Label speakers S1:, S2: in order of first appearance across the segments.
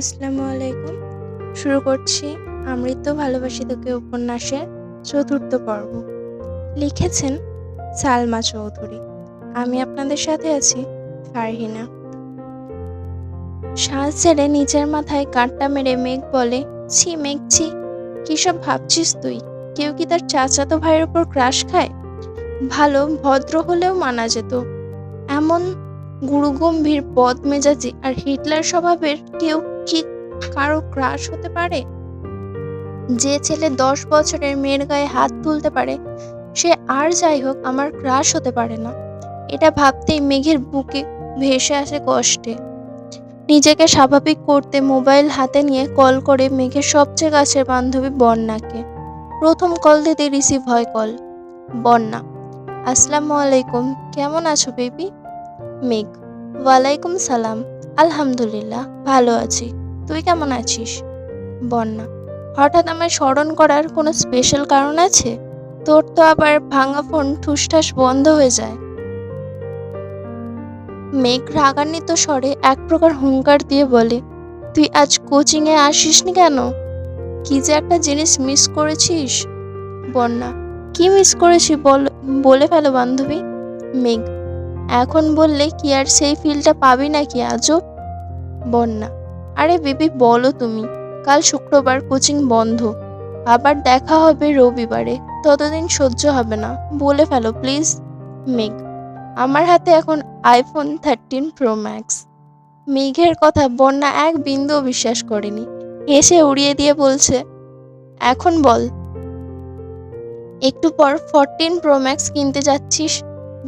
S1: আসসালামু আলাইকুম। শুরু করছি আমৃত্য ভালোবাসি তোকে উপন্যাসের চতুর্থ পর্ব। লিখেছেন সালমা চৌধুরী। আমি আপনাদের সাথে আছি ফারহিনা। শ্বাস ছেড়ে নিচের মাথায় কাঁটটা মেরে মেঘ বলে, ছি মেঘ, ছি, কী সব ভাবছিস তুই? কেউ কি তার চাচাতো ভাইয়ের ওপর ক্রাশ খায়? ভালো ভদ্র হলেও মানা যেত। এমন গুরুগম্ভীর পদ মেজাজি আর হিটলার স্বভাবের কেউ কারও ক্রাশ হতে পারে? যে ছেলে দশ বছরের মেয়ের গায়ে হাত তুলতে পারে, সে আর যাই হোক আমার ক্রাশ হতে পারে না। এটা ভাবতেই মেঘের বুকে ভেসে আসে কষ্টে। নিজেকে স্বাভাবিক করতে মোবাইল হাতে নিয়ে কল করে মেঘের সবচেয়ে কাছের বান্ধবী বন্যাকে। প্রথম কল দিতে রিসিভ হয় কল। বন্যা, আসসালামু আলাইকুম, কেমন আছো বেবি মেঘ, ওয়ালাইকুম সালাম, আলহামদুলিল্লাহ, ভালো আছি। তুই কেমন আছিস? বন্যা, হঠাৎ আমায় স্মরণ করার কোনো স্পেশাল কারণ আছে? তোর তো আবার ভাঙা ফোন ঠুসঠাস বন্ধ হয়ে যায়। মেঘ রাগান্বিত স্বরে এক প্রকার হুঙ্কার দিয়ে বলে, তুই আজ কোচিংয়ে আসিসনি কেন? কি যে একটা জিনিস মিস করেছিস? বন্যা, কি মিস করেছি বল, বলে ফেলো বান্ধবী। মেঘ, এখন বললে কি আর সেই ফিলটা পাবি নাকি আজও? বন্যা আরে বেবি, বলো তুমি, কাল শুক্রবার কোচিং বন্ধ। আবার দেখা হবে রবিবারে, ততদিন সহ্য হবে না। বলে ফেলো, প্লিজ, মেঘ। আমার হাতে এখন আইফোন থার্টিন প্রো ম্যাক্স মেঘের কথা বন্যা এক বিন্দুও বিশ্বাস করেনি। হেসে উড়িয়ে দিয়ে বলছে, এখন বল, একটু পর ফোরটিন প্রো ম্যাক্স কিনতে যাচ্ছিস?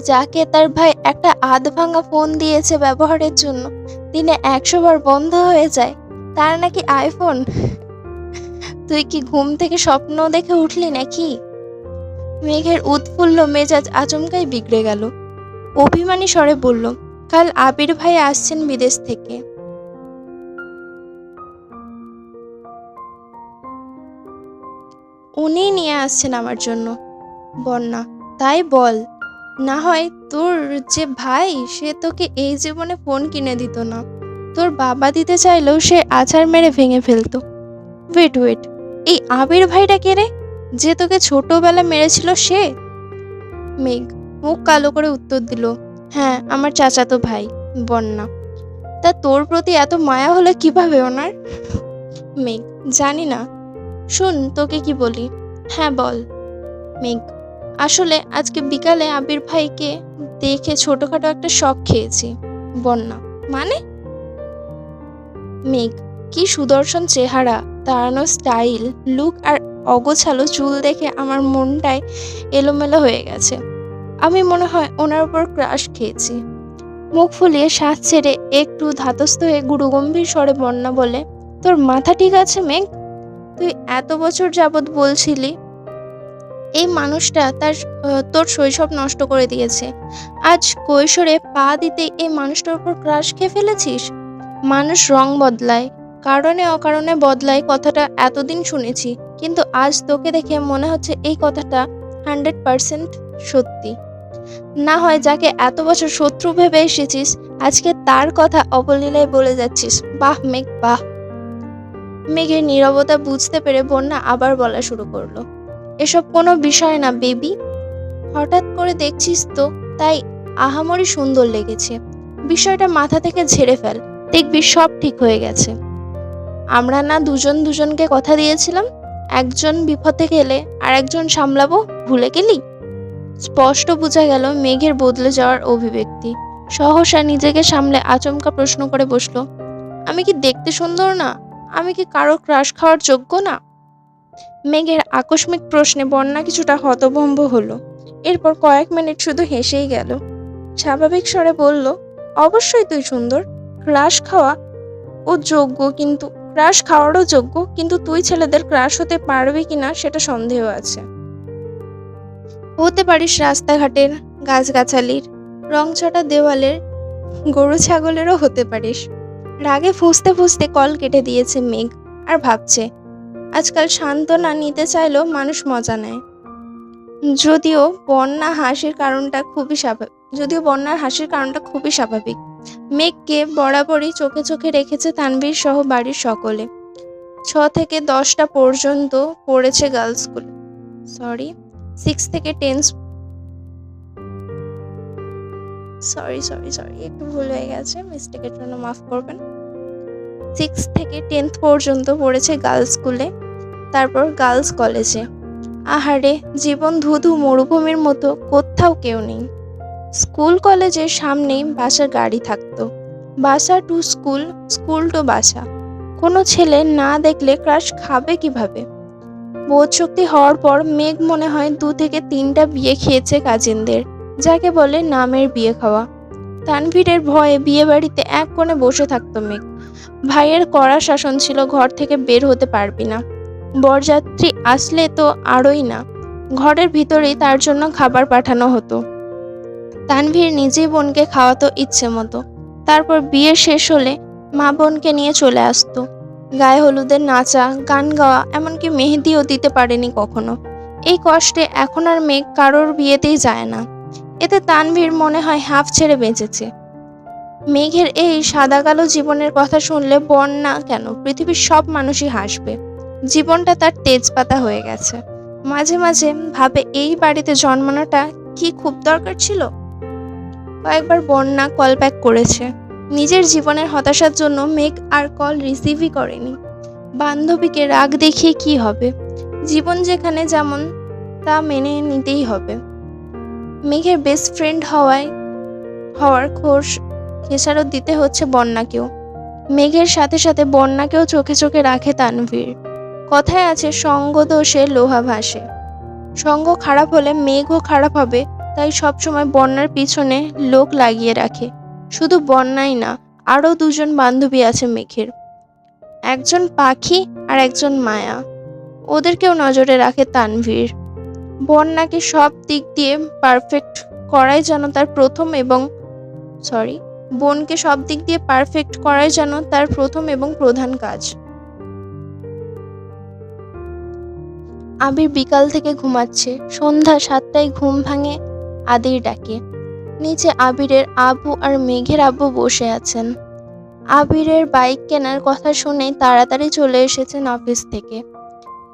S1: যাকে তার ভাই একটা আধ ভাঙা ফোন দিয়েছে ব্যবহারের জন্য। দিনে একশো বার বন্ধ হয়ে যায়। তার নাকি আইফোন? তুই কি ঘুম থেকে স্বপ্ন দেখে উঠলি নাকি? মেঘের উৎফুল্ল মেজাজ আচমকাই বিগড়ে গেল। অভিমানী স্বরে বলল, কাল আবির ভাই আসছেন বিদেশ থেকে। উনিই নিয়ে আসছেন আমার জন্য। বন্যা, তাই বল। না হয় তোর যে ভাই, সে তোকে এই জীবনে ফোন কিনে দিত না। তোর বাবা দিতে চাইলেও সে আছাড় মেরে ভেঙে ফেলতো। ওয়েট ওয়েট এই আবির ভাইটা কে রে? যে তোকে ছোটবেলা মেরেছিল সে? মেঘ মুখ কালো করে উত্তর দিল হ্যাঁ আমার চাচাতো ভাই, বন্যা। তা তোর প্রতি এত মায়া হলো কীভাবে ওনার? মেঘ, জানি না। শুন, তোকে কি বলি? হ্যাঁ বল। মেঘ আসলে আজকে বিকালে আবির ভাইকে দেখে ছোটখাটো একটা শখ খেয়েছি। বন্যা। মানে? মেঘ। কি সুদর্শন চেহারা, দাঁড়ানো স্টাইল, লুক আর অগোছালো চুল দেখে আমার মনটাই এলোমেলো হয়ে গেছে। আমি মনে হয় ওনার উপর ক্রাশ খেয়েছি। মুখ ফুলিয়ে শ্বাস ছেড়ে একটু ধাতস্থ হয়ে গুরুগম্ভীর স্বরে বন্যা বলে, তোর মাথা ঠিক আছে, মেঘ? তুই এত বছর যাবৎ বলছিলি এই মানুষটা তার তোর শৈশব নষ্ট করে দিয়েছে। আজ কৈশোরে পা দিতে এই মানুষটার উপর ক্রাশ খেয়ে ফেলেছিস? মানুষ রং বদলায়, কারণে অকারণে বদলায় কথাটা এতদিন শুনেছি, কিন্তু আজ তোকে দেখে মনে হচ্ছে এই কথাটা হান্ড্রেড পার্সেন্ট সত্যি। না হয় যাকে এত বছর শত্রু ভেবে এসেছিস, আজকে তার কথা অবলীলায় বলে যাচ্ছিস। বাহ, মেঘ, বাহ। মেঘের নীরবতা বুঝতে পেরে বন্যা আবার বলা শুরু করল। এসব কোনো বিষয় না, বেবি। হঠাৎ করে দেখছিস তো, তাই আহামরি সুন্দর লেগেছে। বিষয়টা মাথা থেকে ঝেড়ে ফেল, দেখবি সব ঠিক হয়ে গেছে। আমরা না দুজন দুজনকে কথা দিয়েছিলাম, একজন বিপদে গেলে আর একজন সামলাবো, ভুলে গেলি? স্পষ্ট বোঝা গেল মেঘের বদলে যাওয়ার অভিব্যক্তি। সহসা নিজেকে সামলে আচমকা প্রশ্ন করে বসল, আমি কি দেখতে সুন্দর না? আমি কি কারও ক্রাশ খাওয়ার যোগ্য না? মেঘের আকস্মিক প্রশ্নে বন্যা কিছুটা হতভম্ব হলো। এরপর কয়েক মিনিট শুধু হেসেই গেল। স্বাভাবিক স্বরে বলল, অবশ্যই তুই সুন্দর। ক্রাশ খাওয়া ও যোগ্য কিন্তু, ক্রাশ খাওয়ারও যোগ্য, কিন্তু তুই ছেলেদের ক্রাশ হতে পারবি কিনা সেটা সন্দেহ আছে। হতে পারিস রাস্তাঘাটের গাছগাছালির, রংছটা দেওয়ালের, গরু ছাগলেরও হতে পারিস। রাগে ফুঁসতে ফুঁসতে কল কেটে দিয়েছে মেঘ, আর ভাবছে আজকাল সান্ত্বনা নিতে চাইলেও মানুষ মজা নেয়। যদিও বন্যা হাসির কারণটা খুবই স্বাভাবিক, যদিও বন্যার হাসির কারণটা খুবই স্বাভাবিক। মেঘকে বরাবরই চোখে চোখে রেখেছে তানভীর সহ বাড়ির সকলে। ছ থেকে দশটা পর্যন্ত পড়েছে গার্লস স্কুল সরি সিক্স থেকে টেন সরি সরি সরি একটু ভুল হয়ে গেছে মিস্টেকের জন্য মাফ করবেন। সিক্স থেকে টেন্থ পর্যন্ত পড়েছে গার্লস স্কুলে তারপর গার্লস কলেজে আহারে, জীবন ধুধু মরুভূমির মতো কোথাও কেউ নেই। স্কুল কলেজের সামনেই বাসার গাড়ি থাকতো। বাসা টু স্কুল স্কুল টু বাসা। কোনো ছেলে না দেখলে ক্রাশ খাবে কীভাবে? বোধশক্তি হওয়ার পর মেঘ মনে হয় দু থেকে তিনটা বিয়ে খেয়েছে কাজিনদের, যাকে বলে নামের বিয়ে খাওয়া। তানভীরের ভয়ে বিয়ে বাড়িতে এক কোণে বসে থাকতো মেঘ। ভাইয়ের কড়া শাসন ছিল, ঘর থেকে বের হতে পারবি না। বরযাত্রী আসলে তো আরই না। ঘরের ভিতরেই তার জন্য খাবার পাঠানো হতো। তানভীর নিজেই বোনকে খাওয়াতো ইচ্ছে মতো। তারপর বিয়ে শেষ হলে মা বোনকে নিয়ে চলে আসতো। গায়ে হলুদের নাচা, গান গাওয়া, এমনকি মেহেদিও দিতে পারেনি কখনো। এই কষ্টে এখন আর মেঘ কারোর বিয়েতেই যায় না। এতে তানভীর মনে হয় হাফ ছেড়ে বেঁচেছে। মেঘের এই সাদা কালো জীবনের কথা শুনলে বন্যা কেন, পৃথিবীর সব মানুষই হাসবে। জীবনটা তার তেজপাতা হয়ে গেছে। মাঝে মাঝে ভাবে এই বাড়িতে জন্মানোটা কি খুব দরকার ছিল? কয়েকবার বন্যা কল ব্যাক করেছে। নিজের জীবনের হতাশার জন্য মেঘ আর কল রিসিভই করেনি। বান্ধবীকে রাগ দেখিয়ে কি হবে? জীবন যেখানে যেমন, তা মেনে নিতেই হবে। মেঘের বেস্ট ফ্রেন্ড হওয়ায়, হওয়ার খোঁজ খেসারত দিতে হচ্ছে বন্যাকেও। মেঘের সাথে সাথে বন্যাকেও চোখে চোখে রাখে তানভীর। কথায় আছে, সঙ্গ দোষে লোহা ভাসে। সঙ্গ খারাপ হলে মেঘও খারাপ হবে, তাই সবসময় বন্যার পিছনে লোক লাগিয়ে রাখে। শুধু বন্যাই না, আরও দুজন বান্ধবী আছে মেঘের। একজন পাখি আর একজন মায়া। ওদেরকেও নজরে রাখে তানভীর। বন্যাকে সব দিক দিয়ে পারফেক্ট করাই যেন তার প্রথম এবং সরি বোনকে সব দিক দিয়ে পারফেক্ট করাই যেন তার প্রথম এবং প্রধান কাজ। আবির বিকাল থেকে ঘুমাচ্ছে। সন্ধ্যা সাতটায় ঘুম ভাঙে আদির ডাকে। নিচে আবিরের আবু আর মেঘের আব্বু বসে আছেন। আবিরের বাইক কেনার কথা শুনে তাড়াতাড়ি চলে এসেছেন অফিস থেকে।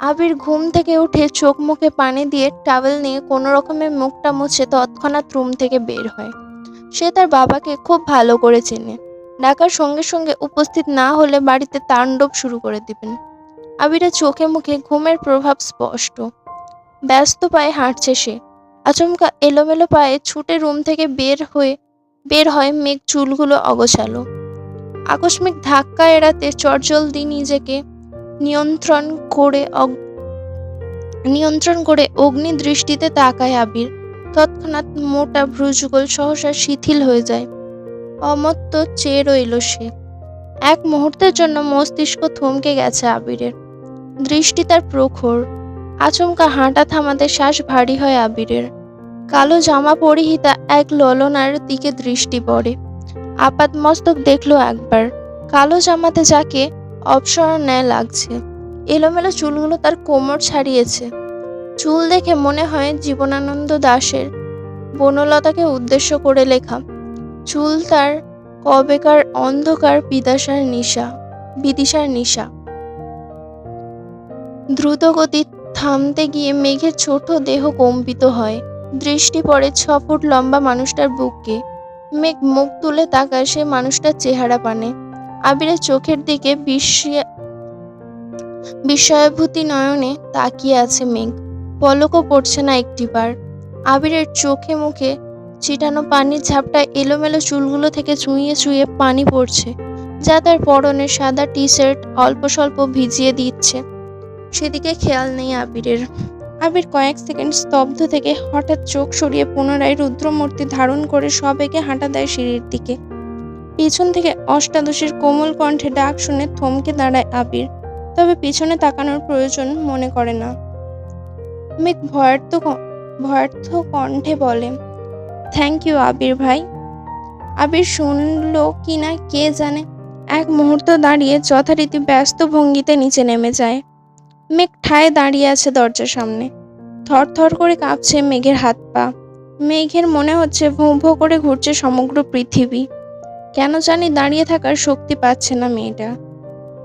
S1: আবির ঘুম থেকে উঠে চোখ মুখে পানি দিয়ে টাওয়েল নিয়ে কোনো রকমের মুখটা মুছে তৎক্ষণাৎ রুম থেকে বের হয়। সে তার বাবাকে খুব ভালো করে চেনে। ডাকার সঙ্গে সঙ্গে উপস্থিত না হলে বাড়িতে তাণ্ডব শুরু করে দিবেন। আবিরের চোখে মুখে ঘুমের প্রভাব স্পষ্ট। ব্যস্ত পায়ে হাঁটছে সে। আচমকা এলোমেলো পায়ে ছুটে রুম থেকে বের হয়ে, বের হয় মেঘ চুলগুলো অগোছালো। আকস্মিক ধাক্কা এড়াতে চটজলদি নিজেকে নিয়ন্ত্রণ করে নিয়ন্ত্রণ করে অগ্নি দৃষ্টিতে তাকায় আবির। তৎক্ষণাৎ মোটা ভ্রুযুগল সহসা শিথিল হয়ে যায়। অমত্ত চেয়ে রইল সে। এক মুহূর্তের জন্য মস্তিষ্ক থমকে গেছে আবিরের। দৃষ্টি তার প্রখর। আচমকা হাঁটা থামাতে শ্বাস ভারী হয় আবিরের। কালো জামা পরিহিতা এক ললনার দিকে দৃষ্টি পড়ে। আপাত মস্তক দেখল একবার। কালো জামাতে যাকে অপসরণ ন্যায় লাগছে। এলোমেলো চুলগুলো তার কোমর ছাড়িয়েছে। চুল দেখে মনে হয় জীবনানন্দ দাশের বনলতাকে উদ্দেশ্য করে লেখা। চুল তার কবেকার অন্ধকার বিদাসার নিশা, বিদিশার নিশা। দ্রুতগতি থামতে গিয়ে মেঘের ছোট দেহ কম্পিত হয়। দৃষ্টি পড়ে ছ ফুট লম্বা মানুষটার বুকে মেঘ মুখ তুলে তাকায় সে মানুষটার চেহারা পানে। আবিরের চোখের দিকে বিস্ময় বিস্ময়াভূতি নয়নে তাকিয়ে আছে মেঘ। পলকও পড়ছে না একটিবার। আবিরের চোখে মুখে ছিটানো পানির ঝাপটা এলোমেলো চুলগুলো থেকে চুইয়ে চুইয়ে পানি পড়ছে, যা তার পরনে সাদা টি শার্ট অল্প স্বল্প ভিজিয়ে দিচ্ছে। সেদিকে খেয়াল নেই আবিরের। আবির কয়েক সেকেন্ড স্তব্ধ থেকে হঠাৎ চোখ সরিয়ে পুনরায় রুদ্রমূর্তি ধারণ করে সবেগে হাঁটা দেয় সিঁড়ির দিকে। পিছন থেকে অষ্টাদশীর কোমল কণ্ঠে ডাক শুনে থমকে দাঁড়ায় আবির, তবে পিছনে তাকানোর প্রয়োজন মনে করে না। মেঘ ভয়ার্থ ভয়ার্থ কণ্ঠে বলে থ্যাংক ইউ আবির ভাই। আবির শুনল কি না, কে জানে? এক মুহূর্ত দাঁড়িয়ে যথারীতি ব্যস্ত ভঙ্গিতে নিচে নেমে যায়। মেঘ ঠায় দাঁড়িয়ে আছে দরজার সামনে। থরথর করে কাঁপছে মেঘের হাত পা। মেঘের মনে হচ্ছে ভোঁ ভোঁ করে ঘুরছে সমগ্র পৃথিবী। কেন জানি দাঁড়িয়ে থাকার শক্তি পাচ্ছে না মেয়েটা।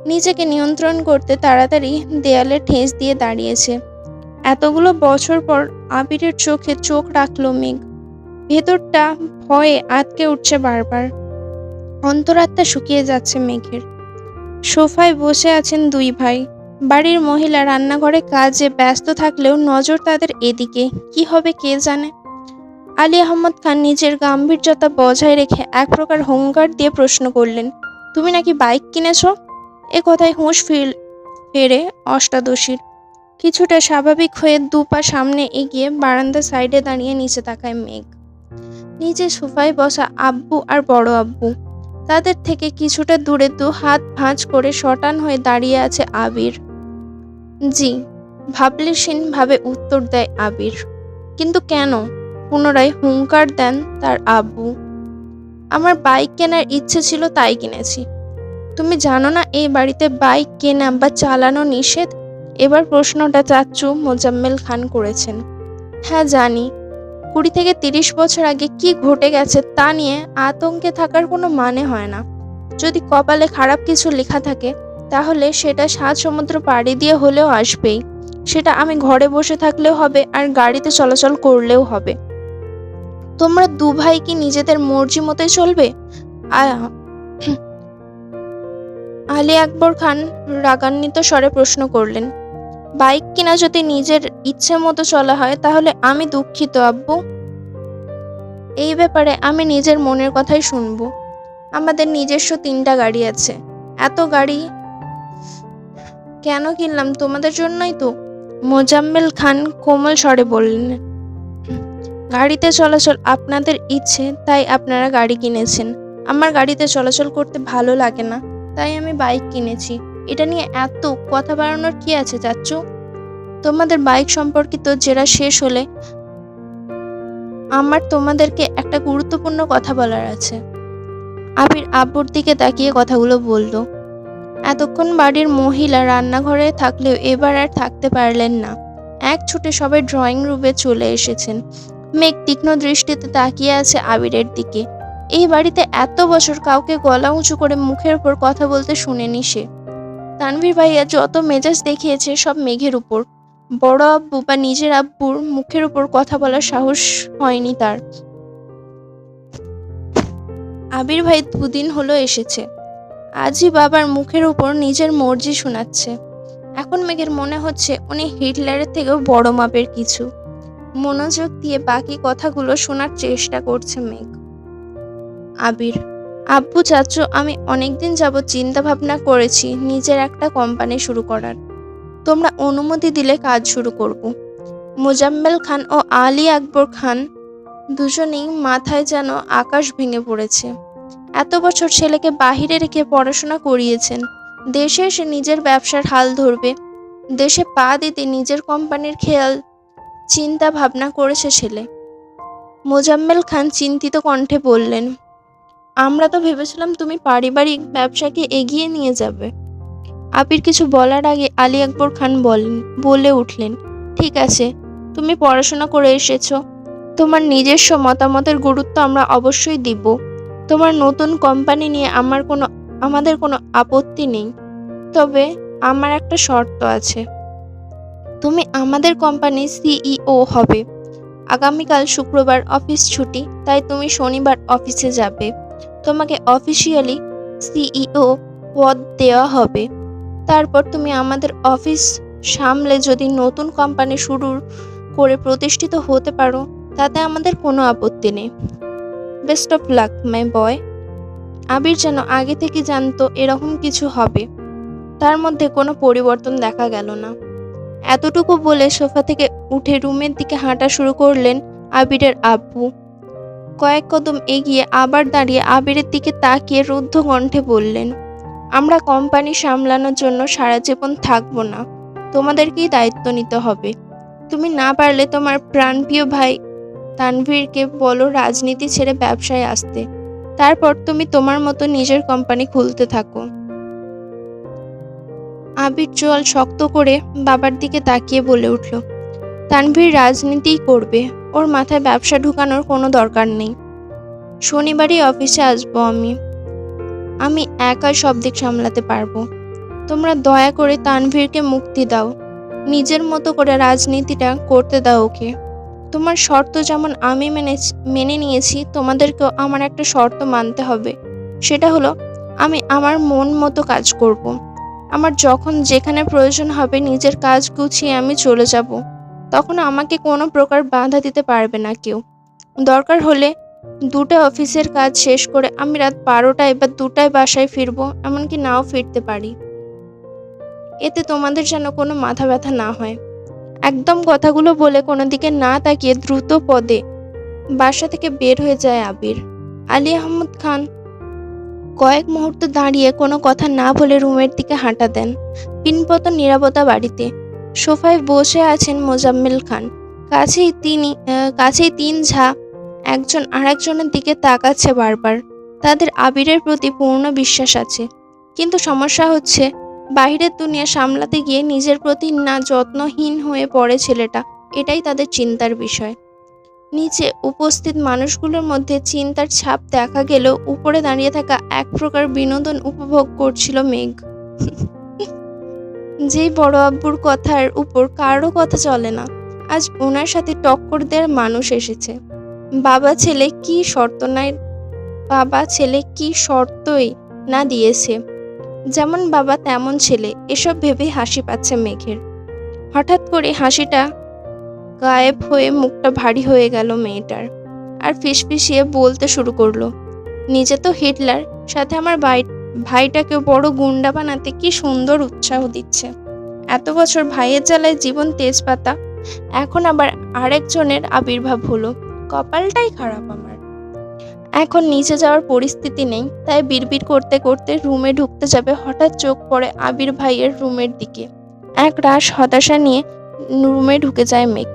S1: নিজেকে নিয়ন্ত্রণ করতে তাড়াতাড়ি দেয়ালে ঠেস দিয়ে দাঁড়িয়েছে। এতগুলো বছর পর আবিরের চোখে চোখ রাখল মেঘ। ভেতরটা ভয়ে আটকে উঠছে বারবার। অন্তরাত্মা শুকিয়ে যাচ্ছে মেঘের। সোফায় বসে আছেন দুই ভাই। বাড়ির মহিলা রান্নাঘরে কাজে ব্যস্ত থাকলেও নজর তাদের এদিকে। কি হবে কে জানে? আলী আহমদ খান নিজের গাম্ভীর্যতা বজায় রেখে এক প্রকার হুঙ্কার দিয়ে প্রশ্ন করলেন, তুমি নাকি বাইক কিনেছ? এ কথায় হুঁশ ফির, ফেরে অষ্টাদশীর। কিছুটা স্বাভাবিক হয়ে দু পা সামনে এগিয়ে বারান্দা সাইডে দাঁড়িয়ে নিচে তাকায় মেঘ। নিচে সোফায় বসা আব্বু আর বড় আব্বু। তাদের থেকে কিছুটা দূরে দু হাত ভাঁজ করে শটান হয়ে দাঁড়িয়ে আছে আবির। জি ভাবলেশীন ভাবে উত্তর দেয় আবির। কিন্তু কেন? পুনরায় হুঙ্কার দেন তার আব্বু। আমার বাইক কেনার ইচ্ছে ছিল তাই কিনেছি। তুমি জানো না এই বাড়িতে বাইক কেনা বা চালানো নিষেধ? এবার প্রশ্নটা চাচ্চু মোজাম্মেল খান করেছেন। হ্যাঁ জানি। কুড়ি থেকে তিরিশ বছর আগে কি ঘটে গেছে তা নিয়ে আতঙ্কে থাকার কোনো মানে হয় না। যদি কপালে খারাপ কিছু লেখা থাকে, তাহলে সেটা সাত সমুদ্র পাড়ি দিয়ে হলেও আসবেই। সেটা আমি ঘরে বসে থাকলেও হবে আর গাড়িতে চলাচল করলেও হবে। তোমরা দু ভাই কি নিজেদের মর্জি মতোই চলবে? আলী আকবর খান রাগান্বিত স্বরে প্রশ্ন করলেন। বাইক কিনা যদি নিজের ইচ্ছে মতো চলা হয়, তাহলে আমি দুঃখিত, আব্বু। এই ব্যাপারে আমি নিজের মনের কথাই শুনব। আমাদের নিজস্ব তিনটা গাড়ি আছে। এত গাড়ি কেন কিনলাম তোমাদের জন্যই তো? মোজাম্মেল খান কোমল স্বরে বললেন, গাড়িতে চলাচল আপনাদের ইচ্ছে, তাই আপনারা গাড়ি কিনেছেন। আমার গাড়িতে চলাচল করতে ভালো লাগে না, তাই আমি বাইক কিনেছি। এটা নিয়ে এত কথা বাড়ানোর কি আছে চাচ্চু তোমাদের বাইক সম্পর্কিত জেরা শেষ হলে আমার তোমাদেরকে একটা গুরুত্বপূর্ণ কথা বলার আছে। আবির আব্বুর দিকে তাকিয়ে কথাগুলো বলল, এতক্ষণ বাড়ির মহিলা রান্নাঘরে থাকলেও এবার আর থাকতে পারলেন না। এক ছুটে সবাই ড্রয়িং রুমে চলে এসেছেন। মেঘ তীক্ষ্ণ দৃষ্টিতে তাকিয়ে আছে আবিরের দিকে। এই বাড়িতে এত বছর কাউকে গলা উঁচু করে মুখের উপর কথা বলতে শুনেনি সে। তানভীর ভাইয়া যত মেজাজ দেখিয়েছে সব মেঘের উপর। বড় আব্বু বা নিজের আব্বুর মুখের উপর কথা বলার সাহস হয়নি তার। আবির ভাই দুদিন হলো এসেছে। আজই বাবার মুখের উপর নিজের মর্জি শোনাচ্ছে। এখন মেঘের মনে হচ্ছে উনি হিটলারের থেকেও বড় মাপের কিছু। মনোযোগ দিয়ে বাকি কথাগুলো শোনার চেষ্টা করছে মেঘ। আবির আব্বু চাচ্চু আমি অনেকদিন যাবৎ চিন্তা ভাবনা করেছি নিজের একটা কোম্পানি শুরু করার। তোমরা অনুমতি দিলে কাজ শুরু করব। মোজাম্মেল খান ও আলী আকবর খান দুজনেই মাথায় যেন আকাশ ভেঙে পড়েছে। এত বছর ছেলেকে বাহিরে রেখে পড়াশোনা করিয়েছেন। দেশে এসে নিজের ব্যবসার হাল ধরবে। দেশে পা দিতে নিজের কোম্পানির খেয়াল চিন্তা ভাবনা করেছে ছেলে। মোজাম্মেল খান চিন্তিত কণ্ঠে বললেন আমরা তো ভেবেছিলাম তুমি পারিবারিক ব্যবসাকে এগিয়ে নিয়ে যাবে। আবির কিছু বলার আগে আলী আকবর খান বলেন, বলে উঠলেন, ঠিক আছে, তুমি পড়াশোনা করে এসেছ। তোমার নিজস্ব মতামতের গুরুত্ব আমরা অবশ্যই দিব। তোমার নতুন কোম্পানি নিয়ে আমার কোনো, আমাদের কোনো আপত্তি নেই। তবে আমার একটা শর্ত আছে। তুমি আমাদের কোম্পানির সিইও হবে। আগামীকাল শুক্রবার অফিস ছুটি, তাই তুমি শনিবার অফিসে যাবে। তোমাকে অফিসিয়ালি সিইও পদ দেওয়া হবে। তারপর তুমি আমাদের অফিস সামলে যদি নতুন কোম্পানি শুরু করে প্রতিষ্ঠিত হতে পারো, তাতে আমাদের কোনো আপত্তি নেই। Best of luck my boy Abir যেন আগে থেকে জানতো এরকম কিছু হবে। তার মধ্যে কোনো পরিবর্তন দেখা গেল না। এতটুকু বলে সোফা থেকে উঠে রুমের দিকে হাঁটা শুরু করলেন আবিরের আব্বু কয়েক কদম এগিয়ে আবার দাঁড়িয়ে আবিরের দিকে তাকিয়ে রুদ্ধ কণ্ঠে বললেন, আমরা কোম্পানি সামলানোর জন্য সারা জীবন থাকব না। তোমাদেরকেই দায়িত্ব নিতে হবে। তুমি না পারলে তোমার প্রাণপ্রিয় ভাই তানভীরকে বলো রাজনীতি ছেড়ে ব্যবসায় আসতে। তারপর তুমি তোমার মতো নিজের কোম্পানি খুলতে থাকো। আবির চোয়াল শক্ত করে বাবার দিকে তাকিয়ে বলে উঠল তানভীর রাজনীতিই করবে। ওর মাথায় ব্যবসা ঢুকানোর কোনো দরকার নেই। শনিবারই অফিসে আসব আমি। আমি একাই সব দিক সামলাতে পারব। তোমরা দয়া করে তানভীরকে মুক্তি দাও। নিজের মতো করে রাজনীতিটা করতে দাও ওকে। তোমার শর্ত যেমন আমি মেনে মেনে নিয়েছি, তোমাদেরকেও আমার একটা শর্ত মানতে হবে। সেটা হলো, আমি আমার মন মতো কাজ করব। আমার যখন যেখানে প্রয়োজন হবে, নিজের কাজ গুছিয়ে আমি চলে যাব। তখন আমাকে কোনো প্রকার বাধা দিতে পারবে না কেউ। দরকার হলে দুটো অফিসের কাজ শেষ করে আমি রাত বারোটায় বা দুটায় বাসায় ফিরবো, এমনকি নাও ফিরতে পারি। এতে তোমাদের যেন কোনো মাথা ব্যথা না হয়। একদম কথাগুলো বলে কোনো দিকে না তাকিয়ে দ্রুত পদে বাসা থেকে বের হয়ে যায় আবির। আলী আহমদ খান কয়েক মুহূর্ত দাঁড়িয়ে কোনো কথা না বলে রুমের দিকে হাঁটা দেন। পিনপত নিরাপত্তা বাড়িতে সোফায় বসে আছেন মোজাম্মেল খান। কাছেই তিনি কাছেই তিন ঝা, একজন আরেকজনের দিকে তাকাচ্ছে বারবার। তাদের আবিরের প্রতি পূর্ণ বিশ্বাস আছে। কিন্তু সমস্যা হচ্ছে, বাহিরের দুনিয়া সামলাতে গিয়ে নিজের প্রতি না যত্নহীন হয়ে পড়ে ছেলেটা, এটাই তাদের চিন্তার বিষয়। নিচে উপস্থিত মানুষগুলোর মধ্যে চিন্তার ছাপ দেখা গেলেও উপরে দাঁড়িয়ে থাকা এক প্রকার বিনোদন উপভোগ করছিল মেঘ। যেই বড় আব্বুর কথার উপর কারও কথা চলে না। আজ ওনার সাথে টক্কর দেওয়ার মানুষ এসেছে। বাবা ছেলে কি শর্ত নাই, বাবা ছেলে কি শর্তই না দিয়েছে। যেমন বাবা তেমন ছেলে, এসব ভেবেই হাসি পাচ্ছে মেঘের। হঠাৎ করে হাসিটা গায়েব হয়ে মুখটা ভারী হয়ে গেল মেয়েটার। আর ফিসফিসিয়ে বলতে শুরু করল, নিজে তো হিটলার, সাথে আমার ভাই ভাইটাকে বড় গুন্ডা বানাতে কি সুন্দর উৎসাহ দিচ্ছে। এত বছর ভাইয়ের জ্বালায় জীবন তেজপাতা, এখন আবার আরেকজনের আবির্ভাব হলো। কপালটাই খারাপ আমার। এখন নিচে যাওয়ার পরিস্থিতি নেই, তাই বিড়বিড় করতে করতে রুমে ঢুকতে যাবে, হঠাৎ চোখ পড়ে আবির ভাইয়ের রুমের দিকে। এক রাশ হতাশা নিয়ে রুমে ঢুকে যায় মেঘ।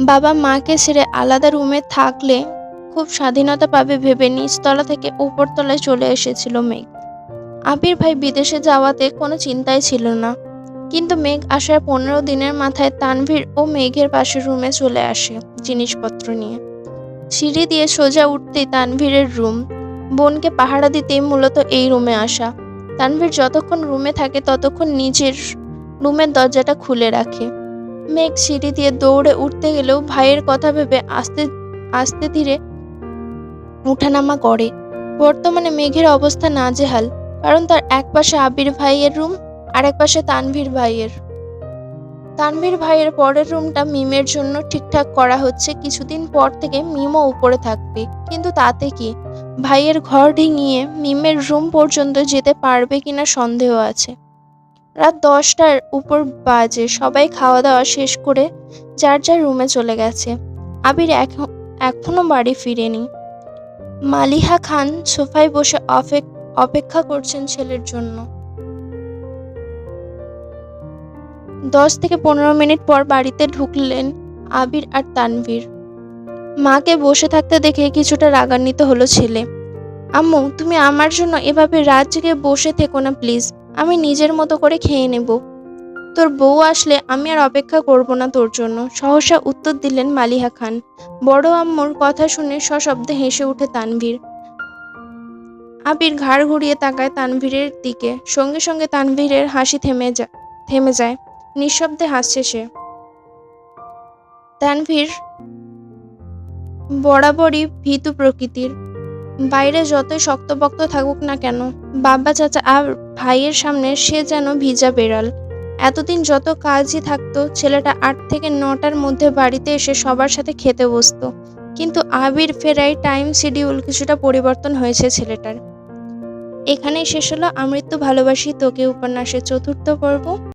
S1: বাবা মাকে ছেড়ে আলাদা রুমে থাকলে খুব স্বাধীনতা পাবে ভেবে নিচতলা থেকে উপরতলায় চলে এসেছিল মেঘ। আবির ভাই বিদেশে যাওয়াতে কোনো চিন্তাই ছিল না। কিন্তু মেঘ আসার পনেরো দিনের মাথায় তানভীর ও মেঘের পাশের রুমে চলে আসে জিনিসপত্র নিয়ে। সিঁড়ি দিয়ে সোজা উঠতেই তানভীরের রুম বোনকে পাহারা দিতেই মূলত এই রুমে আসা। তানভীর যতক্ষণ রুমে থাকে ততক্ষণ নিজের রুমের দরজাটা খুলে রাখে। মেঘ সিঁড়ি দিয়ে দৌড়ে উঠতে গেলেও ভাইয়ের কথা ভেবে আস্তে আস্তে ধীরে উঠানামা করে। বর্তমানে মেঘের অবস্থা নাজেহাল, কারণ তার এক পাশে আবির ভাইয়ের রুম আর এক পাশে তানভীর ভাইয়ের। তানভীর ভাইয়ের পরের রুমটা মিমের জন্য ঠিকঠাক করা হচ্ছে। কিছুদিন পর থেকে মিমও উপরে থাকবে। কিন্তু তাতে কি? ভাইয়ের ঘর ডিঙিয়ে মিমের রুম পর্যন্ত যেতে পারবে কিনা সন্দেহ আছে। রাত দশটার উপর বাজে। সবাই খাওয়া দাওয়া শেষ করে যার যার রুমে চলে গেছে। আবির এখন, এখনও বাড়ি ফিরেনি। মালিহা খান সোফায় বসে অপেক- অপেক্ষা করছেন ছেলের জন্য। দশ থেকে পনেরো মিনিট পর বাড়িতে ঢুকলেন আবির আর তানভীর। মাকে বসে থাকতে দেখে কিছুটা রাগান্বিত হলো ছেলে। আম্মু, তুমি আমার জন্য এভাবে রাত জেগে বসে থেকো না, প্লিজ। আমি নিজের মতো করে খেয়ে নেব। তোর বউ আসলে আমি আর অপেক্ষা করব না তোর জন্য। সহসা উত্তর দিলেন মালিহা খান। বড় আম্মুর কথা শুনে সশব্দে হেসে উঠে তানভীর। আবির ঘাড় ঘুরিয়ে তাকায় তানভীরের দিকে। সঙ্গে সঙ্গে তানভীরের হাসি থেমে যা থেমে যায়। নিঃশব্দে হাসছে সে। তানভীর বরাবরই ভীতু প্রকৃতির। বাইরে যতই শক্তপক্ত থাকুক না কেন, বাবা, চাচা আর ভাইয়ের সামনে সে যেন ভিজা বেড়াল। এতদিন যত কাজই থাকতো, ছেলেটা আট থেকে নটার মধ্যে বাড়িতে এসে সবার সাথে খেতে বসত। কিন্তু আবির ফেরায় টাইম শিডিউল কিছুটা পরিবর্তন হয়েছে ছেলেটার। এখানেই শেষ হলো, আমৃত্যু ভালোবাসি তোকে উপন্যাসের চতুর্থ পর্ব।